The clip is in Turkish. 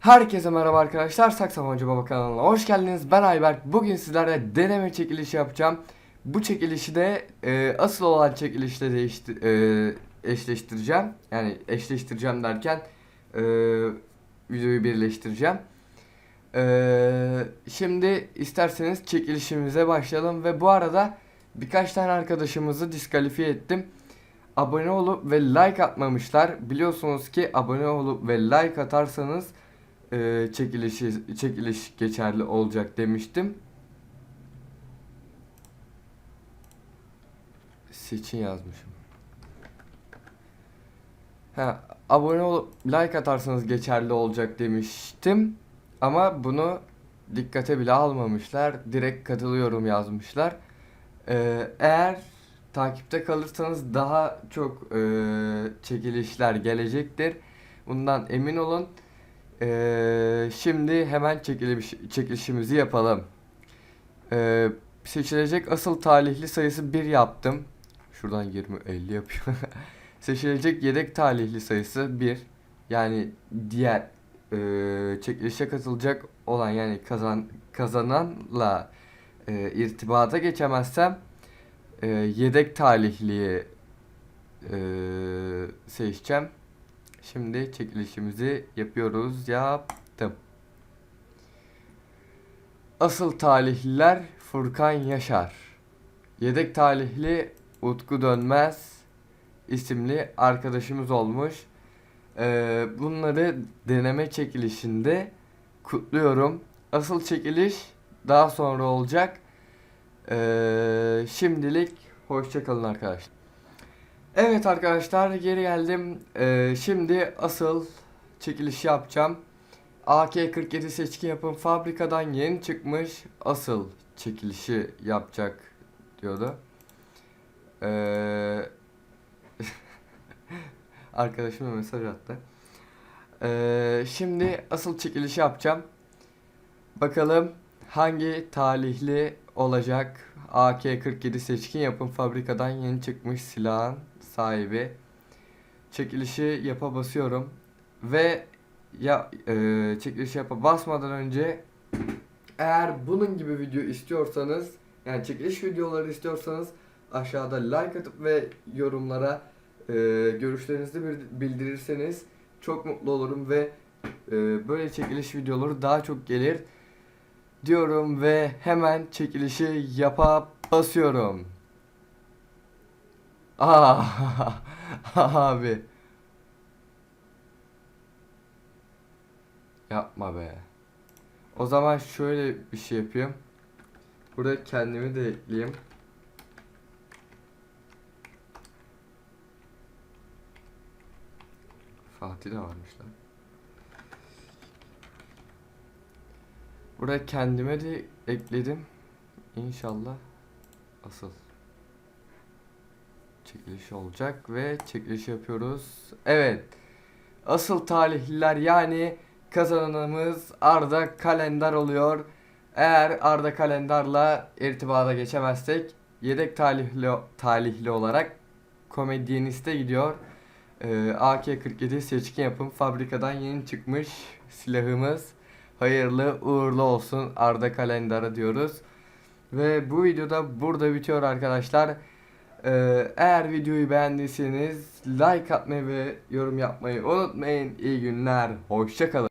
Herkese merhaba arkadaşlar. Saksafon Baba kanalına hoş geldiniz. Ben Ayberk. Bugün sizlerle deneme çekilişi yapacağım. Bu çekilişi de e, asıl olan çekilişle değişti, e, eşleştireceğim. Yani eşleştireceğim derken e, videoyu birleştireceğim. E, şimdi isterseniz çekilişimize başlayalım ve bu arada birkaç tane arkadaşımızı diskalifiye ettim abone olup ve like atmamışlar. Biliyorsunuz ki abone olup ve like atarsanız e, çekilişi çekiliş geçerli olacak demiştim. Seçin yazmışım. Ha, abone olup like atarsanız geçerli olacak demiştim. Ama bunu dikkate bile almamışlar. Direkt katılıyorum yazmışlar. Ee, eğer takipte kalırsanız daha çok e, çekilişler gelecektir. Bundan emin olun. Ee, şimdi hemen çekiliş, çekilişimizi yapalım. Ee, seçilecek asıl talihli sayısı 1 yaptım. Şuradan 20 50 yapıyor. seçilecek yedek talihli sayısı 1. Yani diğer e, çekilişe katılacak olan yani kazan kazananla e, irtibata geçemezsem e, yedek talihliyi e, seçeceğim. Şimdi çekilişimizi yapıyoruz. Yaptım. Asıl talihliler Furkan Yaşar. Yedek talihli Utku Dönmez isimli arkadaşımız olmuş. Ee, bunları deneme çekilişinde kutluyorum. Asıl çekiliş daha sonra olacak. Ee, şimdilik hoşçakalın arkadaşlar. Evet arkadaşlar geri geldim. Ee, şimdi asıl çekiliş yapacağım. AK-47 seçki yapım fabrikadan yeni çıkmış asıl çekilişi yapacak diyordu. Ee, arkadaşım da mesaj attı. Ee, şimdi asıl çekilişi yapacağım. Bakalım hangi talihli olacak? AK-47 seçkin yapım fabrikadan yeni çıkmış silahın sahibi. Çekilişi yapa basıyorum. Ve ya e, çekilişi yapa basmadan önce eğer bunun gibi video istiyorsanız yani çekiliş videoları istiyorsanız aşağıda like atıp ve yorumlara e, görüşlerinizi bildirirseniz çok mutlu olurum ve e, böyle çekiliş videoları daha çok gelir diyorum ve hemen çekilişi yapa basıyorum. Aa, abi. Yapma be. O zaman şöyle bir şey yapayım. Burada kendimi de ekleyeyim. Fatih de varmış lan. Buraya kendime de ekledim. İnşallah asıl çekiliş olacak ve çekiliş yapıyoruz. Evet. Asıl talihliler yani kazananımız Arda Kalendar oluyor. Eğer Arda Kalendar'la irtibata geçemezsek yedek talihli talihli olarak komedyeniste gidiyor. Ee, AK-47 seçkin yapım fabrikadan yeni çıkmış silahımız. Hayırlı uğurlu olsun Arda Kalendar'a diyoruz. Ve bu videoda burada bitiyor arkadaşlar. Ee, eğer videoyu beğendiyseniz like atmayı ve yorum yapmayı unutmayın. İyi günler. Hoşçakalın.